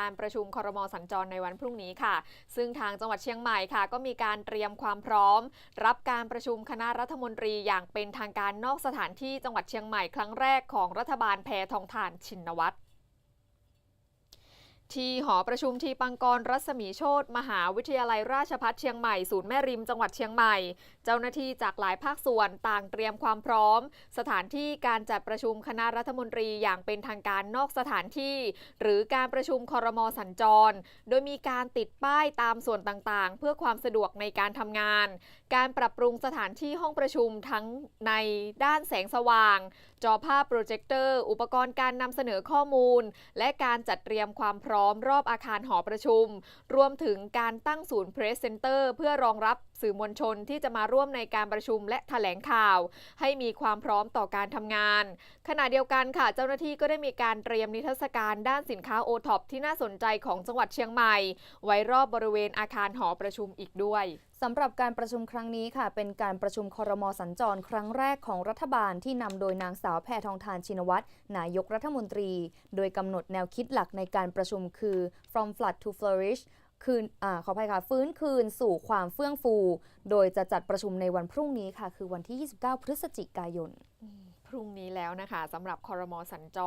การประชุมคอรมอสัญจรในวันพรุ่งนี้ค่ะ ซึ่งทางจังหวัดเชียงใหม่ค่ะ ก็มีการเตรียมความพร้อม รับการประชุมคณะรัฐมนตรีอย่างเป็นทางการนอกสถานที่จังหวัดเชียงใหม่ครั้งแรกของรัฐบาลแพทองทานชินวัตร ที่หอประชุมทีปังกรรัศมีโชตมหาวิทยาลัยราชภัฏเชียงใหม่ศูนย์แม่ริมจังหวัดเชียงใหม่ เจ้าหน้าที่จากหลายภาคส่วนต่างเตรียมความพร้อม สถานที่การจัดประชุมคณะรัฐมนตรีอย่างเป็นทางการนอกสถานที่ หรือการประชุมคอรมอสัญจร โดยมีการติดป้ายตามส่วนต่างๆ เพื่อความสะดวกในการทำงาน การปรับปรุงสถานที่ห้องประชุมทั้งในด้านแสงสว่าง จอภาพโปรเจคเตอร์ อุปกรณ์การนำเสนอข้อมูล และการจัดเตรียมความพร้อมรอบอาคารหอประชุม รวมถึงการตั้งศูนย์เพรสเซนเตอร์เพื่อรองรับ สื่อมวลชนที่จะมาร่วมในการประชุมและแถลงข่าว ให้มีความพร้อมต่อการทำงาน ขณะเดียวกันค่ะ เจ้าหน้าที่ก็ได้มีการเตรียมนิทรรศการด้านสินค้าโอท็อปที่น่าสนใจของจังหวัดเชียงใหม่ ไว้รอบบริเวณอาคารหอประชุมอีกด้วยสำหรับการประชุมครั้งนี้ค่ะ เป็นการประชุมคอรมอสัญจรครั้งแรกของรัฐบาลที่นำโดยนางสาวแพทองทานชินวัตรนายกรัฐมนตรี โดยกำหนดแนวคิดหลักในการประชุมคือ from flood to flourish คืนอาขออภัยค่ะ ฟื้นคืนสู่ความเฟื่องฟู โดยจะจัดประชุมในวันพรุ่งนี้ค่ะ คือวันที่ 29 พฤศจิกายน พรุ่งนี้แล้วนะคะสำหรับคอรมอสัญจร